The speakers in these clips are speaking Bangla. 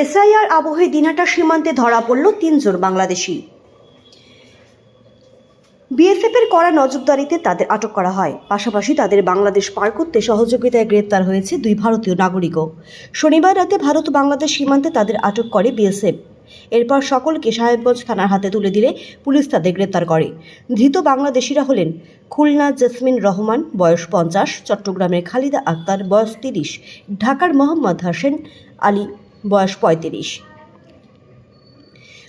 এসআইআর আবহে দিনাটা সীমান্তে ধরা পড়ল তিনজন বাংলাদেশি। বিএসএফের কড়া নজরদারিতে তাদের আটক করা হয়। পাশাপাশি তাদের বাংলাদেশ পার করতে সহযোগিতায় গ্রেপ্তার হয়েছে দুই ভারতীয় নাগরিকও। শনিবার রাতে ভারত বাংলাদেশ সীমান্তে তাদের আটক করে বিএসএফ। এরপর সকলকে সাহেবগঞ্জ থানার হাতে তুলে দিলে পুলিশ তাদের গ্রেপ্তার করে। ধৃত বাংলাদেশিরা হলেন খুলনা জেসমিন রহমান, বয়স পঞ্চাশ, চট্টগ্রামের খালিদা আক্তার, বয়স তিরিশ, ঢাকার মোহাম্মদ হাসেন আলী বয়স পঁয়ত্রিশ।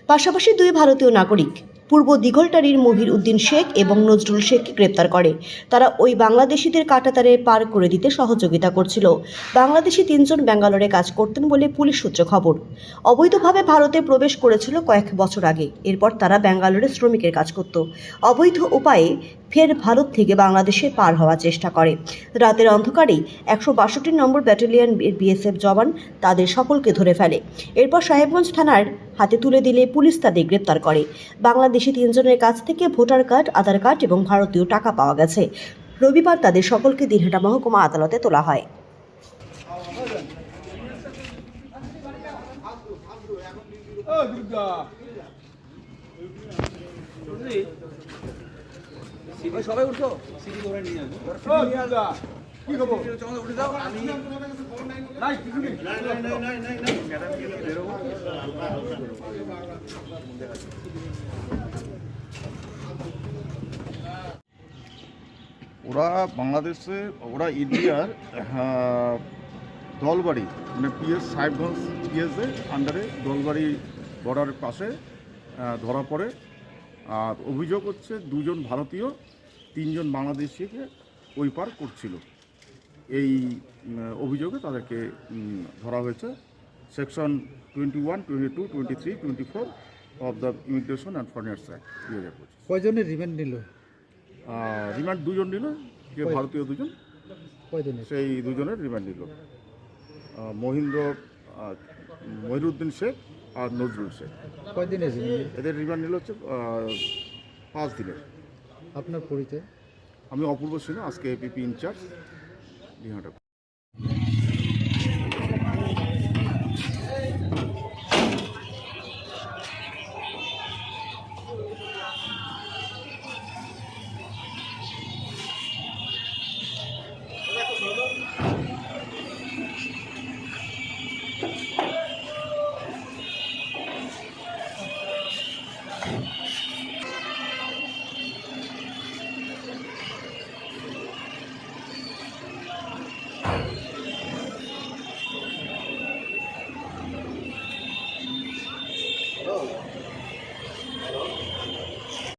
পাশাপাশি দুই ভারতীয় নাগরিক, পূর্ব দিঘলটারির মুভির উদ্দিন শেখ এবং নজরুল শেখকে গ্রেপ্তার করে। তারা ওই বাংলাদেশিদের কাটাতারে পার করে দিতে সহযোগিতা করছিল। বাংলাদেশি তিনজন ব্যাঙ্গালোরে কাজ করতেন বলে পুলিশ সূত্রে খবর। অবৈধভাবে ভারতে প্রবেশ করেছিল কয়েক বছর আগে। এরপর তারা ব্যাঙ্গালোরে শ্রমিকের কাজ করত। অবৈধ উপায়ে ফের ভারত থেকে বাংলাদেশে পার হওয়ার চেষ্টা করে। রাতের অন্ধকারেই একশো বাষট্টি নম্বর ব্যাটালিয়ন বিএসএফ জওয়ান তাদের সকলকে ধরে ফেলে। এরপর সাহেবগঞ্জ থানার হাতে তুলে দিলে পুলিশ তাদের গ্রেপ্তার করে। বাংলাদেশি তিনজনের কাছ থেকে ভোটার কার্ড, আধার কার্ড এবং ভারতীয় টাকা পাওয়া গেছে। রবিবার তাদের সকলকে দিনহাটা মহকুমা আদালতে তোলা হয়। দুর্গা। সবাই উঠো। সিটি করে নিয়ে আসব। কি খবর? চলো উঠে যাও। আমি নাই কিছু নেই। ওরা বাংলাদেশে ওরা ইন্ডিয়ার দলবাড়ি মানে পিএস সাহেবগঞ্জ পিএসের আন্ডারে দলবাড়ি বর্ডারের পাশে ধরা পড়ে। অভিযোগ হচ্ছে দুজন ভারতীয় তিনজন বাংলাদেশিকে ওই পার করছিল। এই অভিযোগে তাদেরকে ধরা হয়েছে। Section twenty one twenty two twenty three twenty four of the immigration and foreigners act দুই হাজার পঁচিশ। কয়জনের রিমান্ড নিল? রিমান্ড দুজন নিল যে ভারতীয় দুজন? সেই দুজনের রিমান্ড নিল। মহিন্দ্র মহিরুদ্দিন শেখ আর নজরুল শেখ কয়দিন এসেছেন? এদের রিমান্ড নিল হচ্ছে পাঁচ দিনের। আপনার পরিচয়? আমি অপূর্ব সিনহা আজকে এপিপি ইনচার্জ দিনহাটা